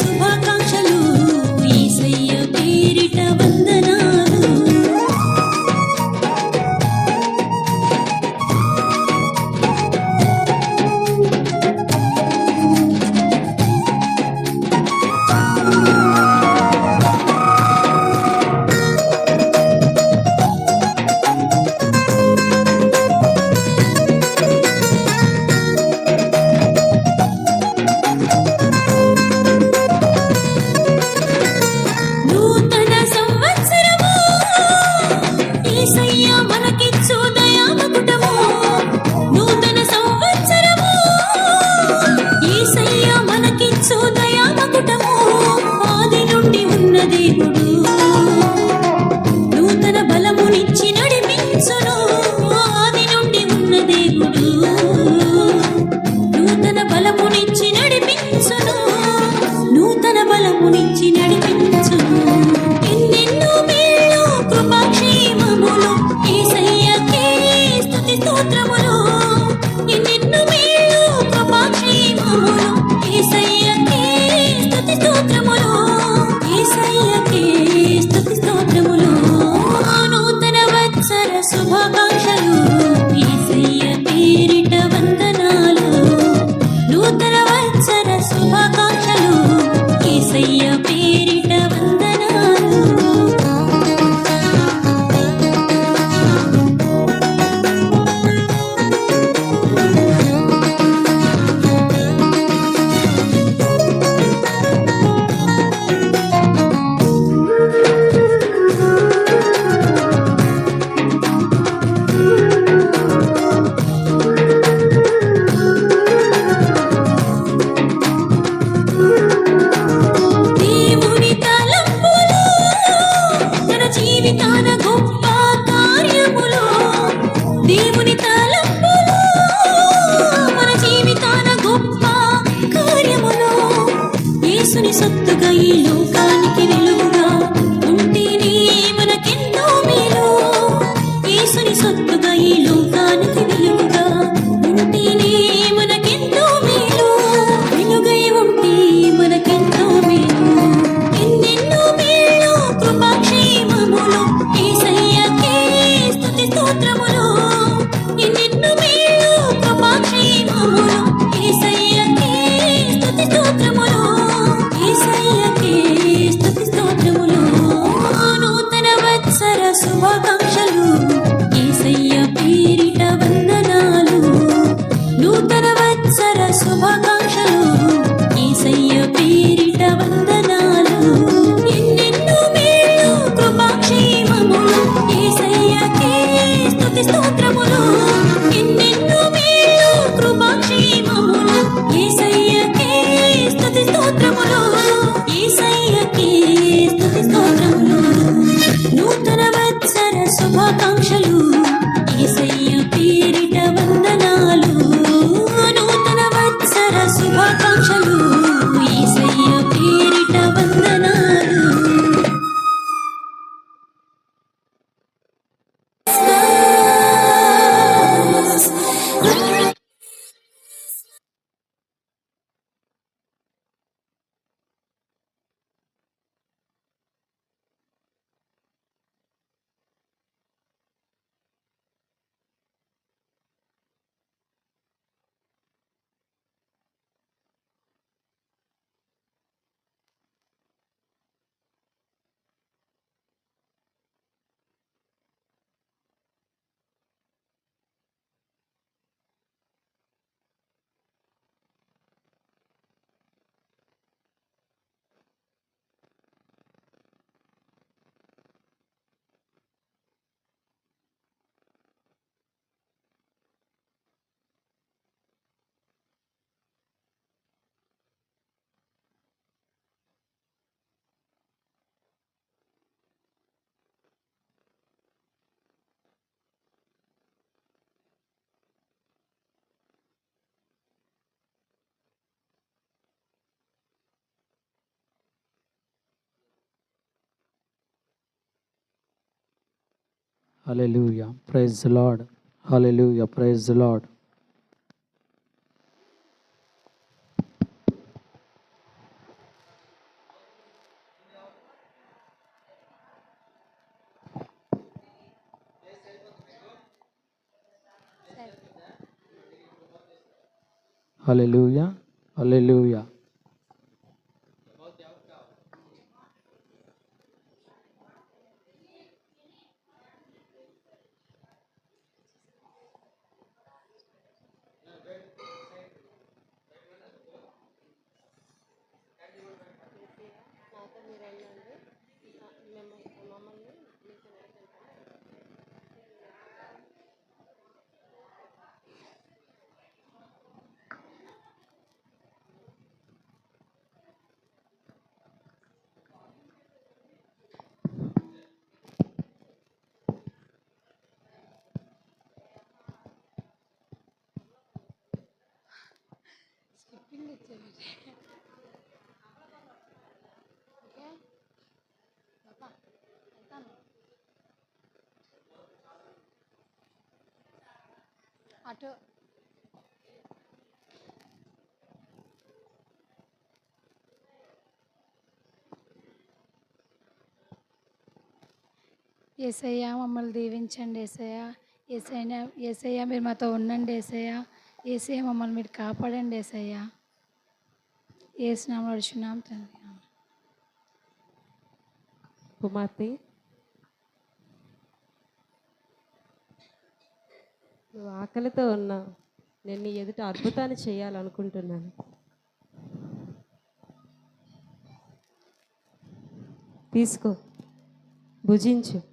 Semua. సొత్తుగా ఈ Hallelujah. Praise the Lord. Hallelujah. Praise the Lord. Hallelujah. Hallelujah. Lord hallelujah praise Lord hallelujah hallelujah అటు ఏసయ్య మమ్మల్ని దీవించండి ఏసయ్య ఏసైనా ఏసయ్య మీరు మాతో ఉండండి ఏసయ్య ఏసయ్య మమ్మల్ని మీరు కాపాడండి ఏసయ్య ఏసునామం నడుచున్నాం తండ్రి కుమార్తె నువ్వు ఆకలితో ఉన్నా నేను నీ ఎదుట అద్భుతాన్ని చేయాలనుకుంటున్నాను. తీసుకో. భుజించు.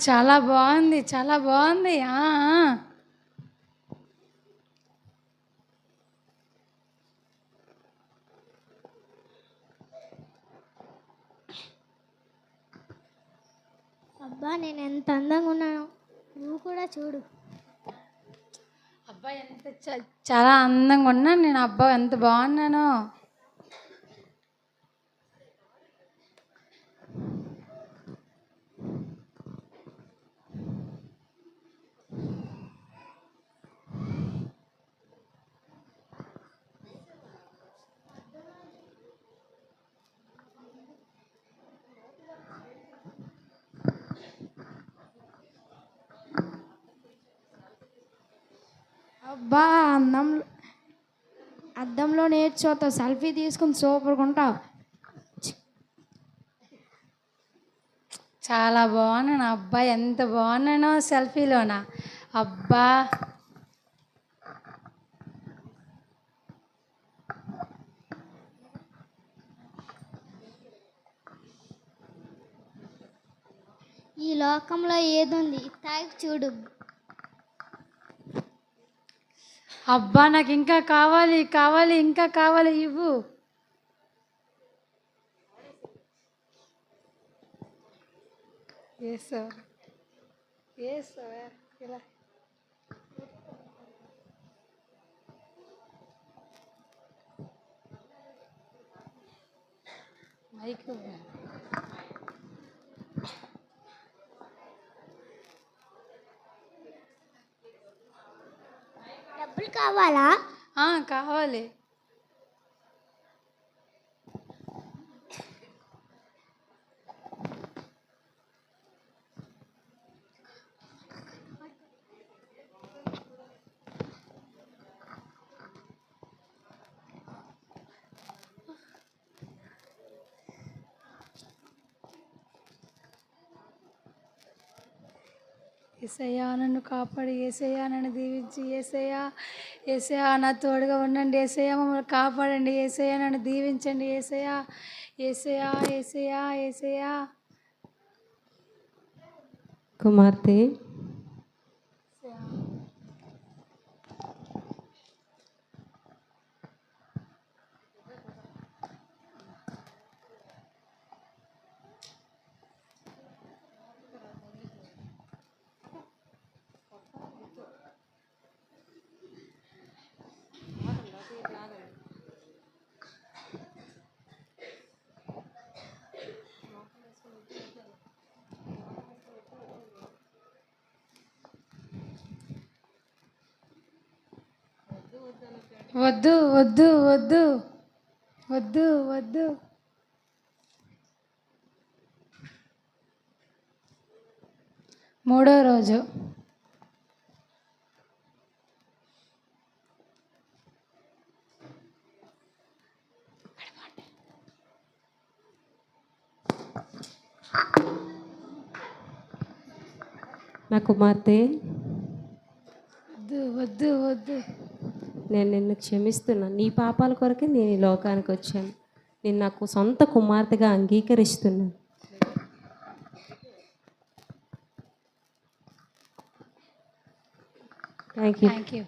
చాలా బాగుంది చాలా బాగుంది. అబ్బా నేను ఎంత అందంగా ఉన్నాను. నువ్వు కూడా చూడు. అబ్బాయి ఎంత చాలా అందంగా ఉన్నాను నేను. అబ్బా ఎంత బాగున్నాను. అబ్బా అందం అద్దంలో నేర్చుకోతావు సెల్ఫీ తీసుకుని సూపర్గా ఉంటావు. చాలా బాగున్నాను అబ్బా ఎంత బాగున్నానో సెల్ఫీలోనా. అబ్బా. ఈ లోకంలో ఏదుంది? తాగి చూడు. అబ్బా నాకు ఇంకా కావాలి కావాలి ఇంకా కావాలి ఇవ్వు ఏసో ఏసో ఇలా మైక్ కావాలా ఆ, కావాలి ఏసయ్యా నన్ను కాపాడి. ఏసయ్యా నన్ను దీవించి. ఏసయ్యా ఏసయ్యా నా తోడుగా ఉండండి. ఏసయ్యా మమ్మల్ని కాపాడండి. ఏసయ్యా నన్ను దీవించండి. ఏసయ్యా ఏసయ్యా ఏసయ్యా ఏసయ్యా. కుమార్తె వద్దు వద్దు వద్దు. వద్దు వద్దు. మూడో రోజు. నా కుమార్తె. వద్దు వద్దు వద్దు. నేను నిన్ను క్షమిస్తున్నా. నీ పాపాల కొరకే నేను ఈ లోకానికి వచ్చాను. నేను నాకు సొంత కుమార్తెగా అంగీకరిస్తున్నాను. Thank you thank you